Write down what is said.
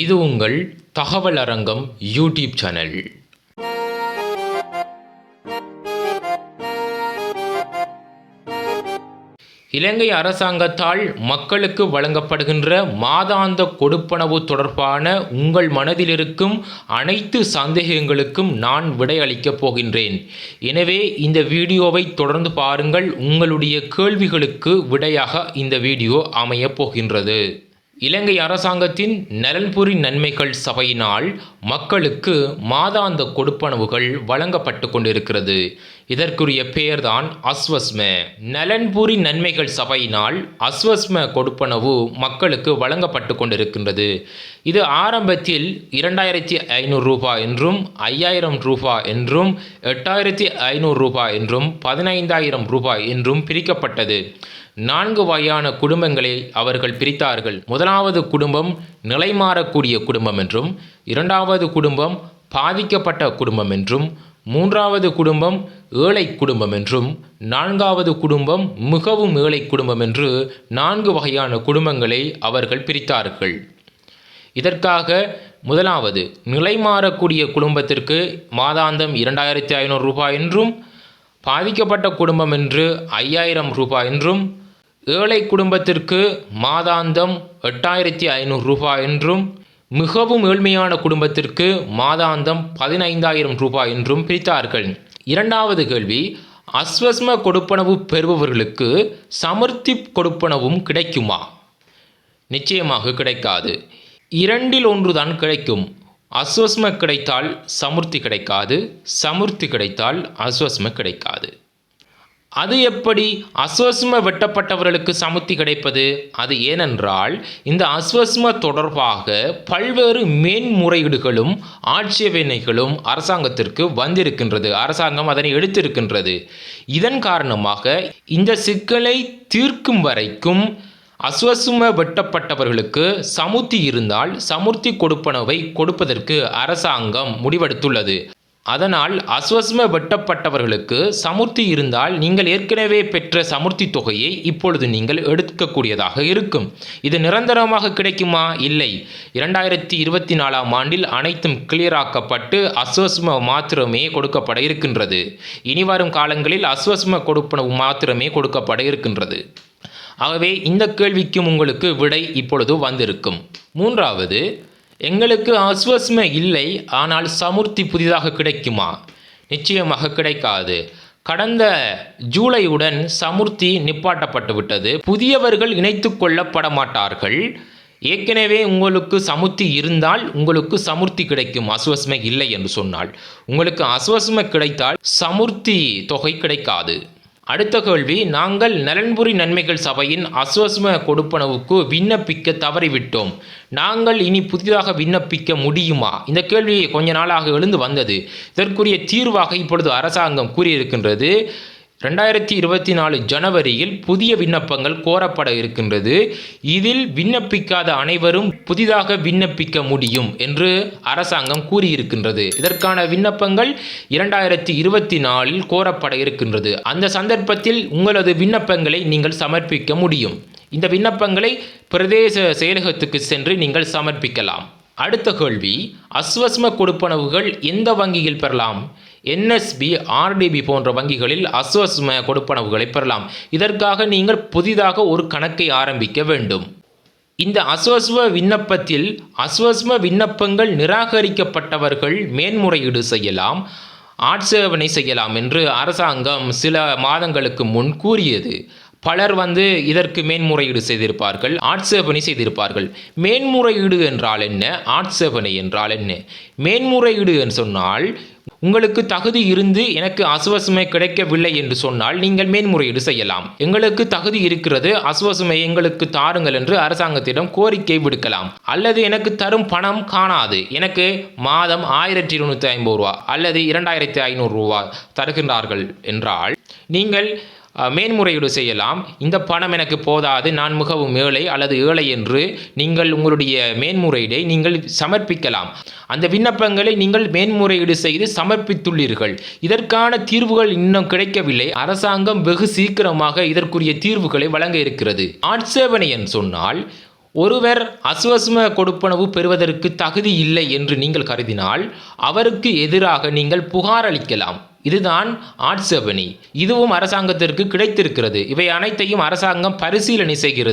இது உங்கள் தகவல் அரங்கம் யூடியூப் சேனல். இலங்கை அரசாங்கத்தால் மக்களுக்கு வழங்கப்படுகின்ற மாதாந்த கொடுப்பனவு தொடர்பான உங்கள் மனதில் இருக்கும் அனைத்து சந்தேகங்களுக்கும் நான் விடையளிக்கப் போகின்றேன். எனவே இந்த வீடியோவை தொடர்ந்து பாருங்கள். உங்களுடைய கேள்விகளுக்கு விடையாக இந்த வீடியோ அமையப் போகின்றது. இலங்கை அரசாங்கத்தின் நலன்புரி நன்மைகள் சபையினால் மக்களுக்கு மாதாந்த கொடுப்பனவுகள் வழங்கப்பட்டு கொண்டிருக்கிறது. இதற்குரிய பெயர்தான் அஸ்வஸ்ம. நலன்புரி நன்மைகள் சபையினால் அஸ்வஸ்ம கொடுப்பனவு மக்களுக்கு வழங்கப்பட்டு கொண்டிருக்கின்றது. இது ஆரம்பத்தில் இரண்டாயிரத்தி ஐநூறு ரூபாய் என்றும் ஐயாயிரம் ரூபாய் என்றும் எட்டாயிரத்தி ஐநூறு ரூபாய் என்றும் பதினைந்தாயிரம் ரூபாய் என்றும் பிரிக்கப்பட்டது. நான்கு வகையான குடும்பங்களை அவர்கள் பிரித்தார்கள். முதலாவது குடும்பம் நிலைமாறக்கூடிய குடும்பம் என்றும் இரண்டாவது குடும்பம் பாதிக்கப்பட்ட குடும்பம் என்றும் மூன்றாவது குடும்பம் ஏழை குடும்பம் என்றும் நான்காவது குடும்பம் மிகவும் ஏழை குடும்பம் என்று நான்கு வகையான குடும்பங்களை அவர்கள் பிரித்தார்கள். இதற்காக முதலாவது நிலைமாறக்கூடிய குடும்பத்திற்கு மாதாந்தம் இரண்டாயிரத்தி ஐநூறு ரூபாய் என்றும் பாதிக்கப்பட்ட குடும்பம் என்று ஐயாயிரம் ரூபாய் என்றும் ஏழை குடும்பத்திற்கு மாதாந்தம் எட்டாயிரத்தி ஐநூறு ரூபாய் என்றும் மிகவும் ஏழ்மையான குடும்பத்திற்கு மாதாந்தம் பதினைந்தாயிரம் ரூபாய் என்றும் பிரித்தார்கள். இரண்டாவது கேள்வி அஸ்வஸ்ம கொடுப்பனவு பெறுபவர்களுக்கு சமர்த்தி கொடுப்பனவும் கிடைக்குமா? நிச்சயமாக கிடைக்காது. இரண்டில் ஒன்று தான் கிடைக்கும். அஸ்வஸ்ம கிடைத்தால் சமுர்த்தி கிடைக்காது சமுர்த்தி கிடைத்தால் அஸ்வஸ்ம கிடைக்காது. அது எப்படி அஸ்வஸ்ம வெட்டப்பட்டவர்களுக்கு சமுத்தி கிடைப்பது? அது ஏனென்றால் இந்த அஸ்வஸ்ம தொடர்பாக பல்வேறு மேன்முறையீடுகளும் ஆட்சேபனைகளும் அரசாங்கத்திற்கு வந்திருக்கின்றது. அரசாங்கம் அதனை எடுத்திருக்கின்றது. இதன் காரணமாக இந்த சிக்கலை தீர்க்கும் வரைக்கும் அஸ்வசும வெட்டப்பட்டவர்களுக்கு சமுத்தி இருந்தால் சமுர்த்தி கொடுப்பனவை கொடுப்பதற்கு அரசாங்கம் முடிவெடுத்துள்ளது. அதனால் அஸ்வஸ்ம வெட்டப்பட்டவர்களுக்கு சமுர்த்தி இருந்தால் நீங்கள் ஏற்கனவே பெற்ற சமுர்த்தி தொகையை இப்பொழுது நீங்கள் எடுக்கக்கூடியதாக இருக்கும். இது நிரந்தரமாக கிடைக்குமா? இல்லை. இரண்டாயிரத்தி இருபத்தி நாலாம் ஆண்டில் அனைத்தும் கிளியராக்கப்பட்டு அஸ்வஸ்ம மாத்திரமே கொடுக்கப்பட இருக்கின்றது. இனி வரும் காலங்களில் அஸ்வஸ்ம கொடுப்பனவு மாத்திரமே கொடுக்கப்பட இருக்கின்றது. ஆகவே இந்த கேள்விக்கும் உங்களுக்கு விடை இப்பொழுது வந்திருக்கும். மூன்றாவது எங்களுக்கு அஸ்வஸ்மை இல்லை ஆனால் சமுர்த்தி புதிதாக கிடைக்குமா? நிச்சயமாக கிடைக்காது. கடந்த ஜூலையுடன் சமுர்த்தி நிப்பாட்டப்பட்டு விட்டது. புதியவர்கள் இணைத்து கொள்ளப்பட மாட்டார்கள் ஏற்கனவே உங்களுக்கு சமுர்த்தி இருந்தால் உங்களுக்கு சமுர்த்தி கிடைக்கும். அஸ்வஸ்மை இல்லை என்று சொன்னால் உங்களுக்கு அஸ்வஸ்மை கிடைத்தால் சமுர்த்தி தொகை கிடைக்காது. அடுத்த கேள்வி நாங்கள் நலன்புரி நன்மைகள் சபையின் அஸ்வஸ்ம கொடுப்பனவுக்கு விண்ணப்பிக்க தவறிவிட்டோம். நாங்கள் இனி புதிதாக விண்ணப்பிக்க முடியுமா? இந்த கேள்வி கொஞ்ச நாளாக எழுந்து வந்தது. இதற்குரிய தீர்வாக இப்பொழுது அரசாங்கம் கூறியிருக்கின்றது. ரெண்டாயிரத்தி இருபத்தி நாலு ஜனவரியில் புதிய விண்ணப்பங்கள் கோரப்பட இருக்கின்றது. இதில் விண்ணப்பிக்காத அனைவரும் புதிதாக விண்ணப்பிக்க முடியும் என்று அரசாங்கம் கூறியிருக்கின்றது. இதற்கான விண்ணப்பங்கள் இரண்டாயிரத்தி இருபத்தி நாலில் கோரப்பட இருக்கின்றது. அந்த சந்தர்ப்பத்தில் உங்களது விண்ணப்பங்களை நீங்கள் சமர்ப்பிக்க முடியும். இந்த விண்ணப்பங்களை பிரதேச செயலகத்துக்கு சென்று நீங்கள் சமர்ப்பிக்கலாம். அடுத்த கேள்வி அஸ்வஸ்ம கொடுப்பனவுகள் எந்த வங்கியில் பெறலாம்? என்எஸ்பி ஆர்டிபி போன்ற வங்கிகளில் அஸ்வஸ்ம கொடுப்பனவுகளை பெறலாம். இதற்காக நீங்கள் புதிதாக ஒரு கணக்கை ஆரம்பிக்க வேண்டும். இந்த அஸ்வஸ்வ விண்ணப்பத்தில் அஸ்வஸ்ம விண்ணப்பங்கள் நிராகரிக்கப்பட்டவர்கள் மேன்முறையீடு செய்யலாம் ஆட்சேபனை செய்யலாம் என்று அரசாங்கம் சில மாதங்களுக்கு முன் கூறியது. பலர் வந்து இதற்கு மேன்முறையீடு செய்திருப்பார்கள் ஆட்சேபனை செய்திருப்பார்கள். மேன்முறையீடு என்றால் என்ன? ஆட்சேபனை என்றால் என்ன? மேன்முறையீடு என்று சொன்னால் உங்களுக்கு தகுதி இருந்து எனக்கு அசுவசுமை கிடைக்கவில்லை என்று சொன்னால் நீங்கள் மேன்முறையீடு செய்யலாம். எங்களுக்கு தகுதி இருக்கிறது அசுவசுமை எங்களுக்கு தாருங்கள் என்று அரசாங்கத்திடம் கோரிக்கை விடுக்கலாம். அல்லது எனக்கு தரும் பணம் காணாது. எனக்கு மாதம் ஆயிரத்தி இருநூத்தி ஐம்பது ரூபா அல்லது இரண்டாயிரத்தி ஐநூறு ரூபா தருகின்றார்கள் என்றால் நீங்கள் மேன்முறையீடு செய்யலாம். இந்த பணம் எனக்கு போதாது நான் மிகவும் ஏழை அல்லது ஏழை என்று நீங்கள் உங்களுடைய மேன்முறையீடை நீங்கள் சமர்ப்பிக்கலாம். அந்த விண்ணப்பங்களை நீங்கள் மேன்முறையீடு செய்து சமர்ப்பித்துள்ளீர்கள். இதற்கான தீர்வுகள் இன்னும் கிடைக்கவில்லை. அரசாங்கம் வெகு சீக்கிரமாக இதற்குரிய தீர்வுகளை வழங்க இருக்கிறது. ஆட்சேபனை என்று சொன்னால் ஒருவர் அசுவசும கொடுப்பனவு பெறுவதற்கு தகுதி இல்லை என்று நீங்கள் கருதினால் அவருக்கு எதிராக நீங்கள் புகார் அளிக்கலாம். இதுதான் ஆட்சேபணி. இதுவும் அரசாங்கத்திற்கு கிடைத்திருக்கிறது. இவை அனைத்தையும் அரசாங்கம் பரிசீலனை செய்கிறது.